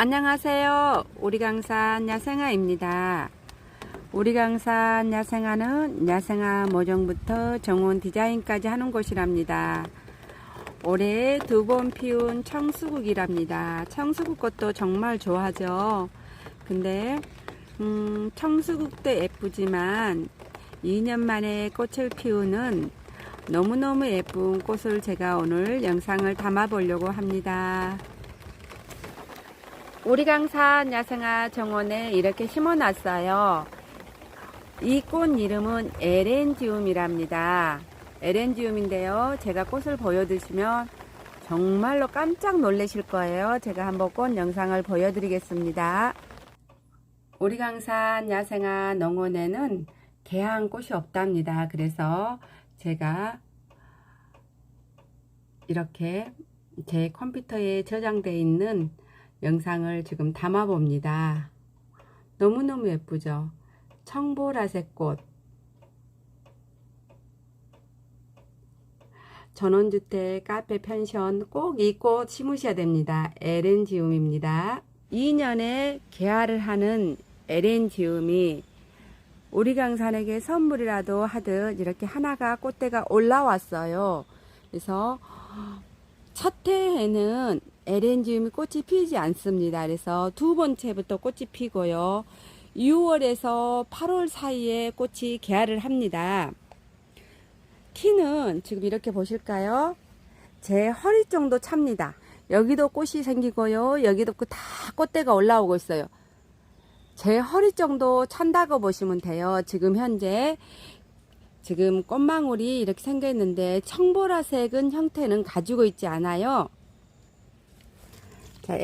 안녕하세요. 우리강산 야생아입니다. 우리강산 야생아는 야생아 모종부터 정원 디자인까지 하는 곳이랍니다. 올해 두 번 피운 청수국이랍니다. 청수국 꽃도 정말 좋아하죠. 근데 음, 청수국도 예쁘지만 2년 만에 꽃을 피우는 너무너무 예쁜 꽃을 제가 오늘 영상을 담아 보려고 합니다. 우리강산 야생화 정원에 이렇게 심어놨어요. 이 꽃 이름은 에렌지움이랍니다. 에렌지움인데요. 제가 꽃을 보여드리면 정말로 깜짝 놀라실 거예요. 제가 한번 꽃 영상을 보여드리겠습니다. 우리강산 야생화 농원에는 개한 꽃이 없답니다. 그래서 제가 이렇게 제 컴퓨터에 저장되어 있는 영상을 지금 담아 봅니다. 너무너무 예쁘죠? 청보라색 꽃. 전원주택, 카페, 펜션 꼭 이 꽃 심으셔야 됩니다. 에렌지움입니다. 2년에 개화를 하는 에렌지움이 우리 강산에게 선물이라도 하듯 이렇게 하나가 꽃대가 올라왔어요. 그래서 첫 해에는 에렌지움이 꽃이 피지 않습니다. 그래서 두 번째부터 꽃이 피고요. 6월에서 8월 사이에 꽃이 개화를 합니다. 키는 지금 이렇게 보실까요? 제 허리 정도 찹니다. 여기도 꽃이 생기고요. 여기도 그다 꽃대가 올라오고 있어요. 제 허리 정도 찬다고 보시면 돼요. 지금 현재 지금 꽃망울이 이렇게 생겨 있는데 청보라색은 형태는 가지고 있지 않아요. 자,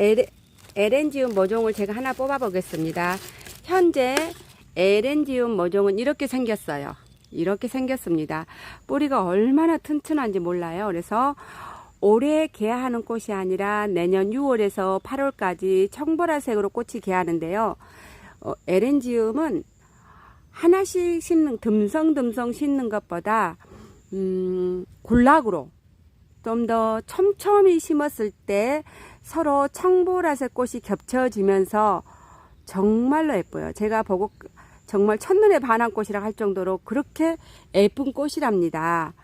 에렌지움 모종을 제가 하나 뽑아 보겠습니다. 현재 에렌지움 모종은 이렇게 생겼어요. 이렇게 생겼습니다. 뿌리가 얼마나 튼튼한지 몰라요. 그래서 올해 개하는 꽃이 아니라 내년 6월에서 8월까지 청보라색으로 꽃이 개하는데요. 어, 에렌지움은 하나씩 심는 듬성듬성 심는 것보다 음, 군락으로 좀 더 촘촘히 심었을 때 서로 청보라색 꽃이 겹쳐지면서 정말로 예뻐요. 제가 보고 정말 첫눈에 반한 꽃이라 할 정도로 그렇게 예쁜 꽃이랍니다.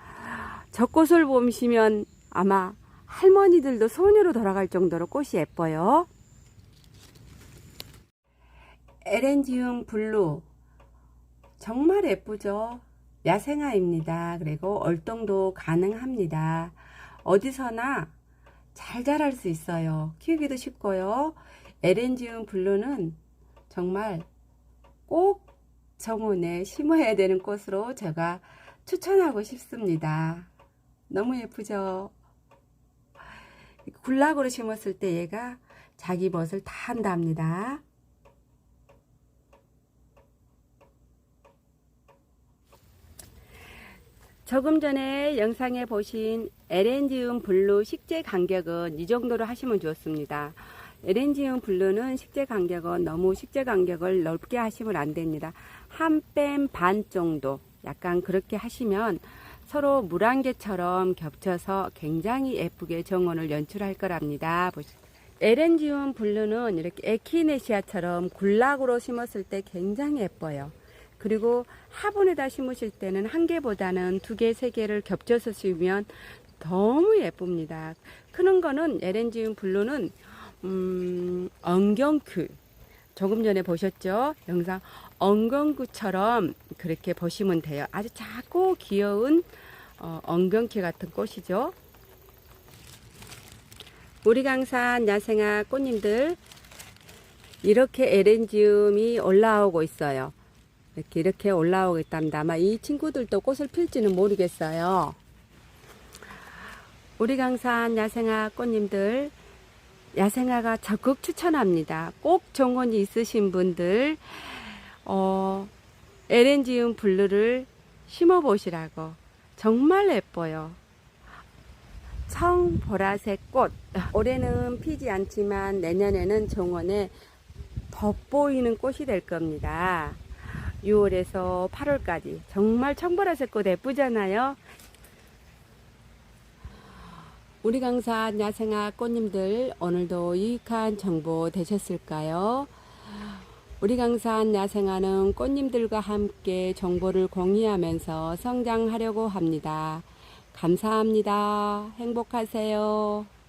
저 꽃을 보시면 아마 할머니들도 소녀로 돌아갈 정도로 꽃이 예뻐요. 에렌지움 블루 정말 예쁘죠? 야생화입니다. 그리고 얼동도 가능합니다. 어디서나 잘 자랄 수 있어요. 키우기도 쉽고요. 에렌지움 블루는 정말 꼭 정원에 심어야 되는 꽃으로 제가 추천하고 싶습니다. 너무 예쁘죠? 굴락으로 심었을 때 얘가 자기 멋을 다 한답니다. 조금 전에 영상에 보신 에렌지움 블루 식재 간격은 이 정도로 하시면 좋습니다. 에렌지움 블루는 식재 간격은 너무 식재 간격을 넓게 하시면 안 됩니다. 한 뺨 반 정도 약간 그렇게 하시면 서로 물안개처럼 겹쳐서 굉장히 예쁘게 정원을 연출할 거랍니다. 에렌지움 블루는 이렇게 에키네시아처럼 굴락으로 심었을 때 굉장히 예뻐요. 그리고 화분에다 심으실 때는 한 개보다는 두 개, 세 개를 겹쳐서 심으면 너무 예쁩니다. 크는 거는 에렌지움 블루는 음, 엉경큐 조금 전에 보셨죠? 영상 엉겅구처럼 그렇게 보시면 돼요. 아주 작고 귀여운 어, 엉겅퀴 같은 꽃이죠. 우리 강산 야생화 꽃님들 이렇게 에렌지움이 올라오고 있어요. 이렇게 이렇게 올라오고 있답니다. 아마 이 친구들도 꽃을 필지는 모르겠어요. 우리 강산 야생화 꽃님들 야생화가 적극 추천합니다. 꼭 정원이 있으신 분들 어, 에렌지움 블루를 심어 보시라고 정말 예뻐요. 청보라색 꽃 올해는 피지 않지만 내년에는 정원에 덧보이는 꽃이 될 겁니다. 6월에서 8월까지 정말 청보라색 꽃 예쁘잖아요. 우리 강사 야생아 꽃님들 오늘도 유익한 정보 되셨을까요? 우리 강산 야생아는 꽃님들과 함께 정보를 공유하면서 성장하려고 합니다. 감사합니다. 행복하세요.